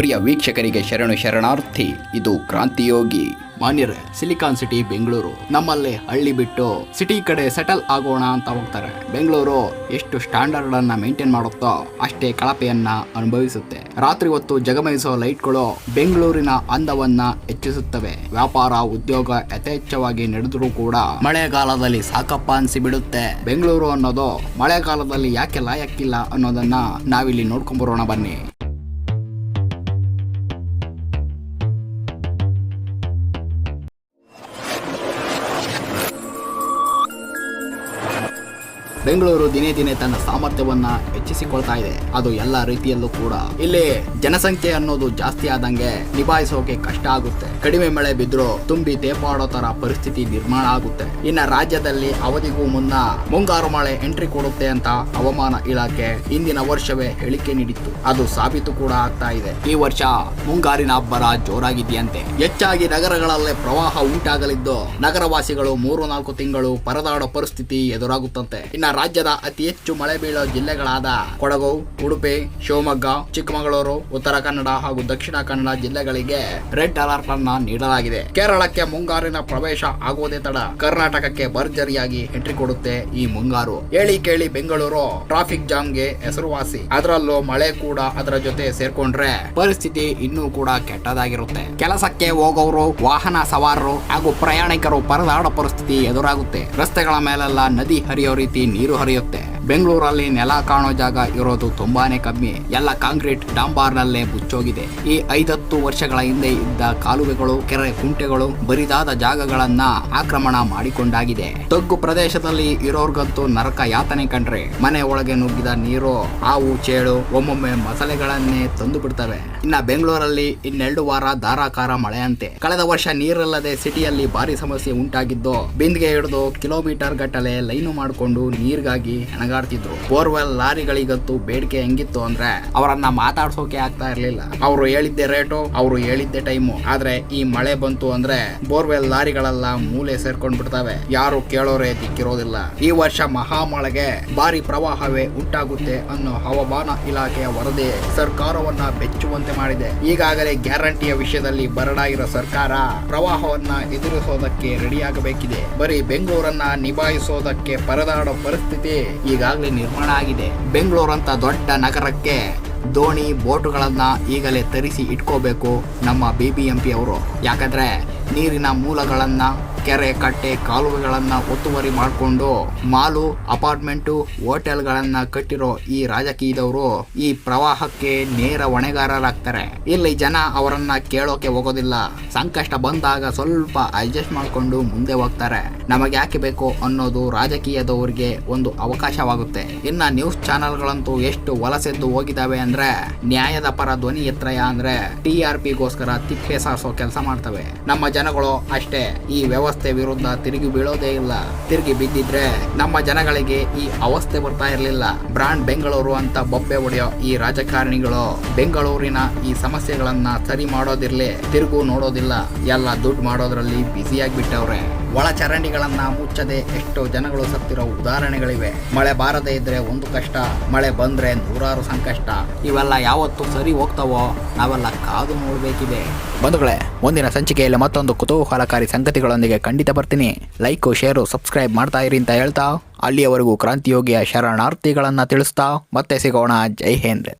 ಪ್ರಿಯ ವೀಕ್ಷಕರಿಗೆ ಶರಣು ಶರಣಾರ್ಥಿ, ಇದು ಕ್ರಾಂತಿಯೋಗಿ. ಮಾನ್ಯರೇ, ಸಿಲಿಕಾನ್ ಸಿಟಿ, ಬೆಂಗಳೂರು. ನಮ್ಮಲ್ಲಿ ಹಳ್ಳಿ ಬಿಟ್ಟು ಸಿಟಿ ಕಡೆ ಸೆಟಲ್ ಆಗೋಣ ಅಂತ ಹೋಗ್ತಾರೆ. ಬೆಂಗಳೂರು ಎಷ್ಟು ಸ್ಟ್ಯಾಂಡರ್ಡ್ ಅನ್ನ ಮೇಂಟೈನ್ ಮಾಡುತ್ತೋ ಅಷ್ಟೇ ಕಳಪೆಯನ್ನ ಅನುಭವಿಸುತ್ತೆ. ರಾತ್ರಿ ಹೊತ್ತು ಜಗಮಯಿಸೋ ಲೈಟ್ಗಳು ಬೆಂಗಳೂರಿನ ಅಂದವನ್ನ ಹೆಚ್ಚಿಸುತ್ತವೆ. ವ್ಯಾಪಾರ, ಉದ್ಯೋಗ ಯಥೇಚ್ಛವಾಗಿ ನಡೆದರೂ ಕೂಡ ಮಳೆಗಾಲದಲ್ಲಿ ಸಾಕಪ್ಪ ಅನ್ಸಿ ಬಿಡುತ್ತೆ ಬೆಂಗಳೂರು ಅನ್ನೋದು ಮಳೆಗಾಲದಲ್ಲಿ ಯಾಕೆ ಲಾಯಕ್ಕಿಲ್ಲ ಅನ್ನೋದನ್ನ ನಾವಿಲ್ಲಿ ನೋಡ್ಕೊಂಬರೋಣ ಬನ್ನಿ. ಬೆಂಗಳೂರು ದಿನೇ ದಿನೇ ತನ್ನ ಸಾಮರ್ಥ್ಯವನ್ನ ಹೆಚ್ಚಿಸಿಕೊಳ್ತಾ ಇದೆ. ಅದು ಎಲ್ಲ ರೀತಿಯಲ್ಲೂ ಕೂಡ ಇಲ್ಲಿ ಜನಸಂಖ್ಯೆ ಅನ್ನೋದು ಜಾಸ್ತಿ ಆದಂಗೆ ನಿಭಾಯಿಸೋಕೆ ಕಷ್ಟ ಆಗುತ್ತೆ. ಕಡಿಮೆ ಮಳೆ ಬಿದ್ರು ತುಂಬಿ ತೇಪಾಡೋ ತರ ಪರಿಸ್ಥಿತಿ ನಿರ್ಮಾಣ ಆಗುತ್ತೆ. ಇನ್ನ ರಾಜ್ಯದಲ್ಲಿ ಅವಧಿಗೂ ಮುನ್ನ ಮುಂಗಾರು ಮಳೆ ಎಂಟ್ರಿ ಕೊಡುತ್ತೆ ಅಂತ ಹವಾಮಾನ ಇಲಾಖೆ ಇಂದಿನ ವರ್ಷವೇ ಹೇಳಿಕೆ ನೀಡಿತ್ತು. ಅದು ಸಾಬೀತು ಕೂಡ ಆಗ್ತಾ ಇದೆ. ಈ ವರ್ಷ ಮುಂಗಾರಿನ ಅಬ್ಬರ ಜೋರಾಗಿದೆಯಂತೆ. ಹೆಚ್ಚಾಗಿ ನಗರಗಳಲ್ಲೇ ಪ್ರವಾಹ ಉಂಟಾಗಲಿದ್ದು ನಗರವಾಸಿಗಳು ಮೂರು ನಾಲ್ಕು ತಿಂಗಳು ಪರದಾಡೋ ಪರಿಸ್ಥಿತಿ ಎದುರಾಗುತ್ತಂತೆ. ಇನ್ನ ರಾಜ್ಯದ ಅತಿ ಹೆಚ್ಚು ಮಳೆ ಬೀಳೋ ಜಿಲ್ಲೆಗಳಾದ ಕೊಡಗು, ಉಡುಪಿ, ಶಿವಮೊಗ್ಗ, ಚಿಕ್ಕಮಗಳೂರು, ಉತ್ತರ ಕನ್ನಡ ಹಾಗೂ ದಕ್ಷಿಣ ಕನ್ನಡ ಜಿಲ್ಲೆಗಳಿಗೆ ರೆಡ್ ಅಲರ್ಟ್ ಅನ್ನ ನೀಡಲಾಗಿದೆ. ಕೇರಳಕ್ಕೆ ಮುಂಗಾರಿನ ಪ್ರವೇಶ ಆಗುವುದೇ ತಡ ಕರ್ನಾಟಕಕ್ಕೆ ಭರ್ಜರಿಯಾಗಿ ಎಂಟ್ರಿ ಕೊಡುತ್ತೆ ಈ ಮುಂಗಾರು. ಹೇಳಿ ಕೇಳಿ ಬೆಂಗಳೂರು, ಟ್ರಾಫಿಕ್ ಜಾಮ್ಗೆ ಹೆಸರುವಾಸಿ. ಅದರಲ್ಲೂ ಮಳೆ ಕೂಡ ಅದರ ಜೊತೆ ಸೇರ್ಕೊಂಡ್ರೆ ಪರಿಸ್ಥಿತಿ ಇನ್ನೂ ಕೂಡ ಕೆಟ್ಟದಾಗಿರುತ್ತೆ. ಕೆಲಸಕ್ಕೆ ಹೋಗೋರು, ವಾಹನ ಸವಾರರು ಹಾಗೂ ಪ್ರಯಾಣಿಕರು ಪರದಾಡ ಪರಿಸ್ಥಿತಿ ಎದುರಾಗುತ್ತೆ. ರಸ್ತೆಗಳ ಮೇಲೆಲ್ಲ ನದಿ ಹರಿಯೋ ರೀತಿ ヒール張りよって。ಬೆಂಗಳೂರಲ್ಲಿ ನೆಲ ಕಾಣೋ ಜಾಗ ಇರೋದು ತುಂಬಾನೇ ಕಮ್ಮಿ. ಎಲ್ಲ ಕಾಂಕ್ರೀಟ್ ಡಾಂಬಾರ್ನಲ್ಲೇ ಮುಚ್ಚೋಗಿದೆ. ಈ ಐದತ್ತು ವರ್ಷಗಳ ಹಿಂದೆ ಇದ್ದ ಕಾಲುವೆಗಳು, ಕೆರೆ ಕುಂಟೆಗಳು ಬರಿದಾದ ಜಾಗಗಳನ್ನ ಆಕ್ರಮಣ ಮಾಡಿಕೊಂಡಾಗಿದೆ. ತಗ್ಗು ಪ್ರದೇಶದಲ್ಲಿ ಇರೋರ್ಗಂತೂ ನರಕ ಯಾತನೆ ಕಂಡ್ರೆ ಮನೆ ಒಳಗೆ ನುಗ್ಗಿದ ನೀರು, ಹಾವು, ಚೇಳು ಒಮ್ಮೊಮ್ಮೆ ಮಸಾಲೆಗಳನ್ನೇ ತಂದು ಬಿಡ್ತವೆ ಇನ್ನ ಬೆಂಗಳೂರಲ್ಲಿ ಇನ್ನೆರಡು ವಾರ ಧಾರಾಕಾರ ಮಳೆಯಂತೆ. ಕಳೆದ ವರ್ಷ ನೀರಿಲ್ಲದೆ ಸಿಟಿಯಲ್ಲಿ ಭಾರಿ ಸಮಸ್ಯೆ ಉಂಟಾಗಿದ್ದು, ಬಿಂದಿಗೆ ಹಿಡಿದು ಕಿಲೋಮೀಟರ್ ಗಟ್ಟಲೆ ಲೈನು ಮಾಡಿಕೊಂಡು ನೀರಿಗಾಗಿ ಹೆಣಗಾಡ್ತಿದ್ರು ಬೋರ್ವೆಲ್ ಲಾರಿಗಳಿಗಂತೂ ಬೇಡಿಕೆ ಹೆಂಗಿತ್ತು ಅಂದ್ರೆ ಅವರನ್ನ ಮಾತಾಡ್ಸೋಕೆ ಆಗ್ತಾ ಇರ್ಲಿಲ್ಲ. ಅವರು ಹೇಳಿದ್ದೆ ರೇಟು, ಅವರು ಹೇಳಿದ್ದೆ ಟೈಮು. ಆದ್ರೆ ಈ ಮಳೆ ಬಂತು ಅಂದ್ರೆ ಬೋರ್ವೆಲ್ ಲಾರಿಗಳೆಲ್ಲ ಮೂಲೆ ಸೇರ್ಕೊಂಡ್ ಬಿಡ್ತವೆ ಯಾರು ಕೇಳೋರೇ ದಿಕ್ಕಿರೋದಿಲ್ಲ. ಈ ವರ್ಷ ಮಹಾಮಳೆಗೆ ಭಾರಿ ಪ್ರವಾಹವೇ ಉಂಟಾಗುತ್ತೆ ಅನ್ನೋ ಹವಾಮಾನ ಇಲಾಖೆಯ ವರದಿ ಸರ್ಕಾರವನ್ನ ಬೆಚ್ಚುವಂತೆ ಮಾಡಿದೆ. ಈಗಾಗಲೇ ಗ್ಯಾರಂಟಿಯ ವಿಷಯದಲ್ಲಿ ಬರಡಾಗಿರೋ ಸರ್ಕಾರ ಪ್ರವಾಹವನ್ನ ಎದುರಿಸೋದಕ್ಕೆ ರೆಡಿಯಾಗಬೇಕಿದೆ. ಬರೀ ಬೆಂಗಳೂರನ್ನ ನಿಭಾಯಿಸೋದಕ್ಕೆ ಪರದಾಡೋ ಪರಿಸ್ಥಿತಿ ಈಗಾಗಲೇ ನಿರ್ಮಾಣ ಆಗಿದೆ. ಬೆಂಗಳೂರು ಅಂತ ದೊಡ್ಡ ನಗರಕ್ಕೆ ದೋಣಿ ಬೋಟುಗಳನ್ನ ಈಗಲೇ ತರಿಸಿ ಇಟ್ಕೋಬೇಕು ನಮ್ಮ ಬಿ ಬಿ ಎಂ ಪಿ ಅವರು. ಯಾಕಂದ್ರೆ ನೀರಿನ ಮೂಲಗಳನ್ನ ಕೆರೆ ಕಟ್ಟೆ ಕಾಲುವೆಗಳನ್ನ ಒತ್ತುವರಿ ಮಾಡಿಕೊಂಡು ಮಾಲು, ಅಪಾರ್ಟ್ಮೆಂಟು, ಹೋಟೆಲ್ಗಳನ್ನು ಕಟ್ಟಿರೋ ಈ ರಾಜಕೀಯದವರು ಈ ಪ್ರವಾಹಕ್ಕೆ ನೇರ ಹೊಣೆಗಾರರಾಗ್ತಾರೆ. ಇಲ್ಲಿ ಜನ ಅವರನ್ನ ಕೇಳೋಕೆ ಹೋಗೋದಿಲ್ಲ. ಸಂಕಷ್ಟ ಬಂದಾಗ ಸ್ವಲ್ಪ ಅಡ್ಜಸ್ಟ್ ಮಾಡಿಕೊಂಡು ಮುಂದೆ ಹೋಗ್ತಾರೆ. ನಮಗೆ ಯಾಕೆ ಬೇಕು ಅನ್ನೋದು ರಾಜಕೀಯದವರಿಗೆ ಒಂದು ಅವಕಾಶವಾಗುತ್ತೆ. ಇನ್ನ ನ್ಯೂಸ್ ಚಾನೆಲ್ಗಳಂತೂ ಎಷ್ಟು ವಲಸೆದ್ದು ಹೋಗಿದಾವೆ ಅಂದ್ರೆ, ನ್ಯಾಯದ ಪರ ಧ್ವನಿ ಎತ್ತರಯ ಅಂದ್ರೆ ಟಿ ಆರ್ ಪಿಗೋಸ್ಕರ ತಿಪ್ಪೆ ಸಾರಿಸೋ ಕೆಲಸ ಮಾಡ್ತವೆ. ನಮ್ಮ ಜನಗಳು ಅಷ್ಟೇ. ಈ ವ್ಯವಸ್ಥೆ ವಿರುದ್ಧ ತಿರುಗಿ ಬೀಳೋದೇ ಇಲ್ಲ. ತಿರುಗಿ ಬಿದ್ದಿದ್ರೆ ನಮ್ಮ ಜನಗಳಿಗೆ ಈ ಅವಸ್ಥೆ ಬರ್ತಾ ಇರಲಿಲ್ಲ. ಬ್ರಾಂಡ್ ಬೆಂಗಳೂರು ಅಂತ ಬೊಬ್ಬೆ ಹೊಡೆಯೋ ಈ ರಾಜಕಾರಣಿಗಳು ಬೆಂಗಳೂರಿನ ಈ ಸಮಸ್ಯೆಗಳನ್ನ ಸರಿ ಮಾಡೋದಿರ್ಲಿ, ತಿರುಗು ನೋಡೋದಿಲ್ಲ. ಎಲ್ಲ ದುಡ್ಡು ಮಾಡೋದ್ರಲ್ಲಿ ಬ್ಯುಸಿಯಾಗಿ ಬಿಟ್ಟವ್ರೆ ಒಳ ಚರಂಡಿಗಳನ್ನ ಮುಚ್ಚದೆ ಎಷ್ಟೋ ಜನಗಳು ಸತ್ತಿರೋ ಉದಾಹರಣೆಗಳಿವೆ. ಮಳೆ ಬಾರದೇ ಇದ್ರೆ ಒಂದು ಕಷ್ಟ, ಮಳೆ ಬಂದ್ರೆ ನೂರಾರು ಸಂಕಷ್ಟ. ಇವೆಲ್ಲ ಯಾವತ್ತು ಸರಿ ಹೋಗ್ತಾವೋ ನಾವೆಲ್ಲ ಕಾದು ನೋಡಬೇಕಿದೆ. ಬಂಧುಗಳೇ, ಮುಂದಿನ ಸಂಚಿಕೆಯಲ್ಲಿ ಮತ್ತೊಂದು ಕುತೂಹಲಕಾರಿ ಸಂಗತಿಗಳೊಂದಿಗೆ ಖಂಡಿತ ಬರ್ತೀನಿ. ಲೈಕು ಶೇರು ಸಬ್ಸ್ಕ್ರೈಬ್ ಮಾಡ್ತಾ ಇರಿ ಅಂತ ಹೇಳ್ತಾ, ಅಲ್ಲಿಯವರೆಗೂ ಕ್ರಾಂತಿಯೋಗಿಯ ಶರಣಾರ್ಥಿಗಳನ್ನು ತಿಳಿಸ್ತಾ, ಮತ್ತೆ ಸಿಗೋಣ. ಜೈ ಹಿಂದ್.